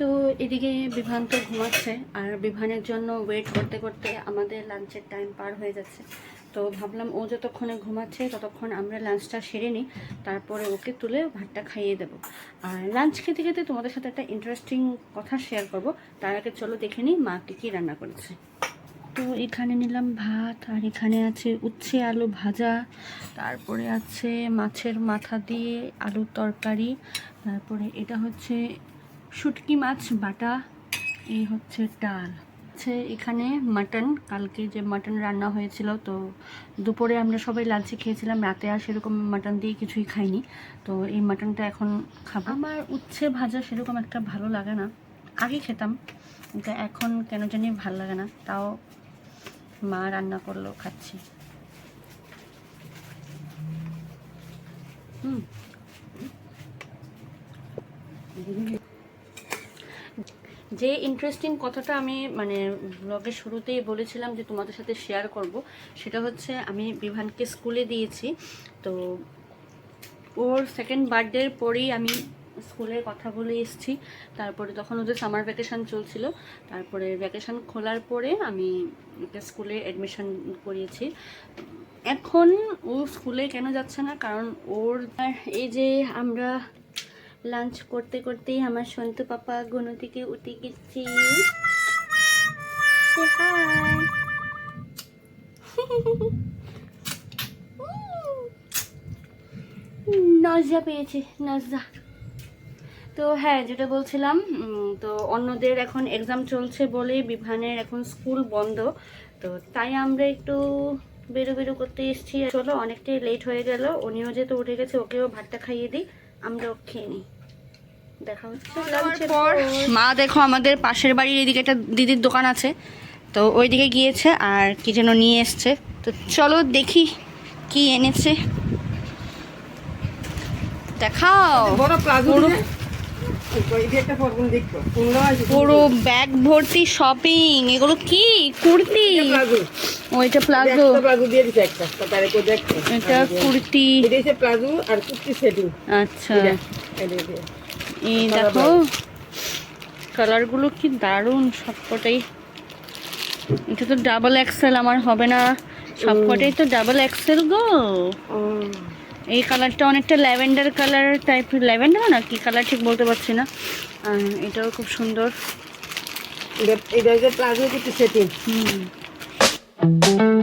তো এদিকে বিভান তো ঘুমাচ্ছে আর বিভানের জন্য ওয়েট করতে করতে আমাদের লাঞ্চের টাইম পার হয়ে যাচ্ছে। তো ভাবলাম ও যতক্ষণে ঘুমাচ্ছে ততক্ষণ আমরা লাঞ্চটা সেরে নিই, তারপরে ওকে তুলে ভাতটা খাইয়ে দেবো। আর লাঞ্চ খেতে খেতে তোমাদের সাথে একটা ইন্টারেস্টিং কথা শেয়ার করব। তার আগে চলো দেখে নিই মা কী কী রান্না করেছে। তো এখানে নিলাম ভাত, আর এখানে আছে উচ্ছে আলু ভাজা, তারপরে আছে মাছের মাথা দিয়ে আলুর তরকারি, তারপরে এটা হচ্ছে শুটকি মাছ, বাটা, এই হচ্ছে ডাল। হচ্ছে এখানে মাটন, কালকে যে মাটন রান্না হয়েছিল, তো দুপুরে আমরা সবাই লাঞ্চে খেয়েছিলাম, রাতে আর সেরকম মাটন দিয়ে কিছুই খাইনি। তো এই মাটনটা এখন খাব। আমার উচ্ছে ভাজা সেরকম একটা ভালো লাগে না। আগে খেতাম, কিন্তু এখন কেন জানি ভালো লাগে না। তাও মা রান্না করল, খাচ্ছি। হুম। যে ইন্টারেস্টিং কথাটা আমি মানে ব্লগের শুরুতেই বলেছিলাম যে তোমাদের সাথে শেয়ার করব, সেটা হচ্ছে আমি বিভানকে স্কুলে দিয়েছি। তো ওর সেকেন্ড বার্থডের পরেই আমি স্কুলে কথা বলে এসেছি। তারপরে তখন ওদের সামার ভ্যাকেশান চলছিল। তারপরে ভ্যাকেশান খোলার পরে আমি স্কুলে অ্যাডমিশন করিয়েছি। এখন ও স্কুলে কেন যাচ্ছে না? কারণ ওর, এই যে আমরা লাঞ্চ করতে করতেই আমার সন্তু পাপা গুনো থেকে উঠে গেছি. নজা পেয়েছে নজা তো হ্যাঁ যেটা বলছিলাম তো অন্যদের এখন এক্সাম চলছে বলে বিভানের এখন স্কুল বন্ধ। তো তাই আমরা একটু বেরো বেরো করতে এসেছি। চলো অনেকটাই লেট হয়ে গেল। উনিও যেহেতু উঠে গেছে ওকেও ভাতটা খাইয়ে দিই। আমরাও খেয়ে নিই। মা দেখো আমাদের পাশের বাড়ির এদিকে একটা দিদির দোকান আছে। তো ওইদিকে গিয়েছে আর কি যেন নিয়ে এসছে। তো চলো দেখি কি এনেছে। দেখাও। বড় পুরো- ব্যাগ ভর্তি শপিং এগুলো কি? কুর্তি? ওইটা প্লাজো। প্লাজো দিয়ে দিছে একটা। তারপরে কো দেখো। এটা কুর্তি। এটা হচ্ছে প্লাজো আর কুর্তি সেটিং। আচ্ছা। এই দেখো কালারগুলো কি দারুণ সবকটাই। এটা তো ডাবল এক্সেল আমার হবে না। সবকটাই তো ডাবল এক্সেল গো। এই কালারটা অনেকটা ল্যাভেন্ডার কালার টাইপ ল্যাভেন্ডার না কি কালার ঠিক বলতে পারছি না। এটাও খুব সুন্দর। এটা হচ্ছে palazzo kurti setting. Hmm. Thank you.